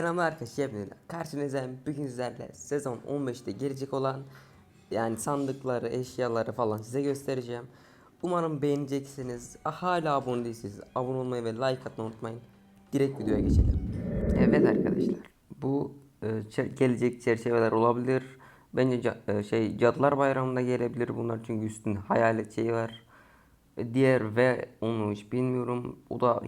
Selamlar arkadaşlar. hepinize. Karşınızdayım. Bugün sizlerle sezon 15'te gelecek olan yani sandıkları, eşyaları falan size göstereceğim. Umarım beğeneceksiniz. Ah, Hala abone değilseniz abone olmayı ve like atmayı unutmayın. Direkt videoya geçelim. Evet arkadaşlar. Bu e, gelecek çerçeveler olabilir. Bence e, şey Cadılar Bayramı'nda gelebilir bunlar çünkü üstünde hayalet şeyi var. E, Diğer ve onu hiç bilmiyorum. O da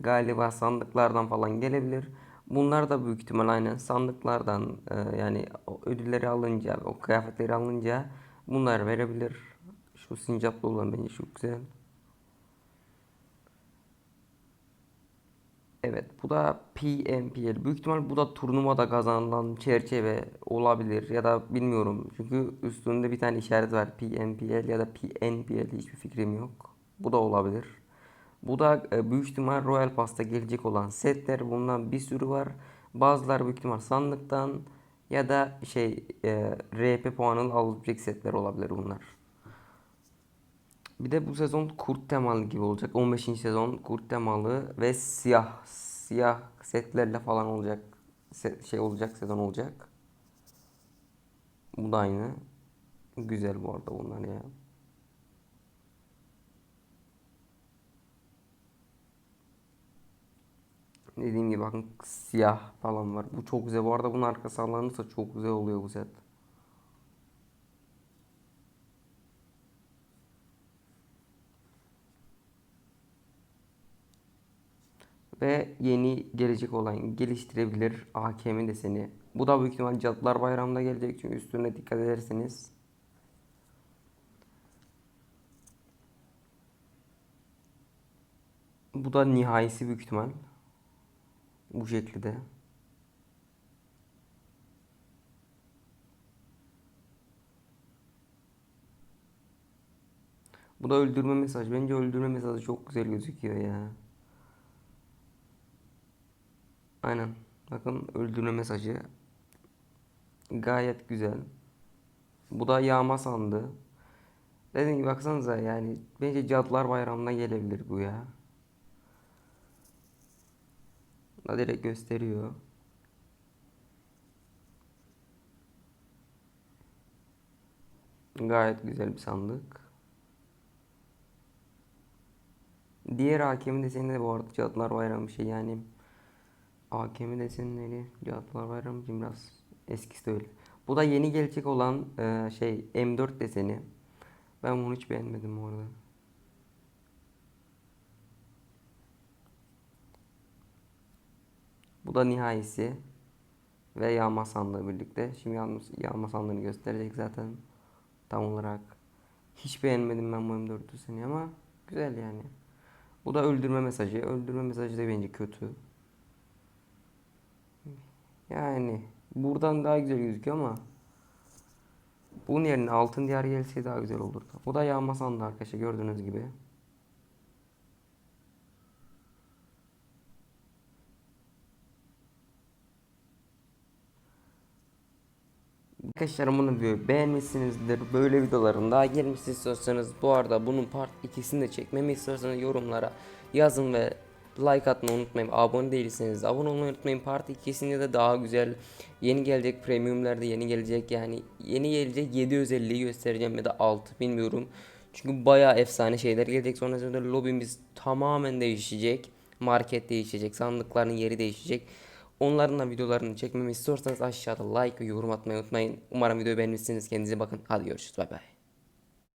galiba sandıklardan falan gelebilir. Bunlar da büyük ihtimal aynen sandıklardan e, yani ödülleri alınca, o kıyafetleri alınca bunlar verebilir. Şu sincaplı olan bence çok güzel. Evet bu da PMPL. Büyük ihtimal bu da turnuvada kazanılan çerçeve olabilir ya da bilmiyorum. Çünkü üstünde bir tane işaret var. PMPL ya da PNPL hiçbir fikrim yok. Bu da olabilir. Bu da e, büyük ihtimal Royal Pass'ta gelecek olan setler. Bundan bir sürü var. Bazıları büyük ihtimal sandıktan ya da şey e, RP puanı alabilecek setler olabilir bunlar. Bir de bu sezon kurt temalı gibi olacak. 15. sezon kurt temalı ve siyah siyah setlerle falan olacak. Se- şey olacak sezon olacak. Bu da aynı. Güzel bu arada bunlar ya. Dediğim gibi bakın siyah falan var. Bu çok güzel. Bu arada bunun arkası alınırsa çok güzel oluyor bu set. Ve yeni gelecek olan geliştirebilir AKM deseni. Bu da büyük ihtimal Cadılar Bayramı'nda gelecek çünkü üstüne dikkat ederseniz. Bu da nihayesi büyük ihtimal. Bu şekilde. Bu da öldürme mesajı. Bence öldürme mesajı çok güzel gözüküyor ya. Aynen. Bakın öldürme mesajı. Gayet güzel. Bu da yağma sandığı. Dediğim gibi baksanıza yani bence Cadılar Bayramı'na gelebilir bu ya. Da direkt gösteriyor. Gayet güzel bir sandık. Diğer hakemin deseni de bu arada Cadılar Bayramı şey yani AKM desenleri Cadılar Bayramı için biraz eskisi de öyle. Bu da yeni gelecek olan e, şey M4 deseni. Ben bunu hiç beğenmedim bu arada. Bu da nihayesi ve yağma sandığı birlikte. Şimdi yağma, yağma sandığını gösterecek zaten tam olarak. Hiç beğenmedim ben bu M4 deseni ama güzel yani. Bu da öldürme mesajı. Öldürme mesajı da bence kötü. Yani buradan daha güzel gözüküyor ama bunun yerine altın diyar gelse daha güzel olurdu. Bu da yağma sandığı arkadaşlar gördüğünüz gibi. Arkadaşlar bunu video beğenmişsinizdir. Böyle videoların daha gelmesi istiyorsanız bu arada bunun part 2'sini de çekmemi istiyorsanız yorumlara yazın ve like atmayı unutmayın. Abone değilseniz abone olmayı unutmayın. Part 2'sinde de daha güzel yeni gelecek premiumlerde yeni gelecek yani yeni gelecek 7 özelliği göstereceğim ya da 6 bilmiyorum. Çünkü bayağı efsane şeyler gelecek. Sonrasında lobimiz tamamen değişecek. Market değişecek. Sandıkların yeri değişecek. Onların da videolarını çekmemi istiyorsanız aşağıda like ve yorum atmayı unutmayın. Umarım videoyu beğenmişsiniz. Kendinize bakın. Hadi görüşürüz. Bay bay.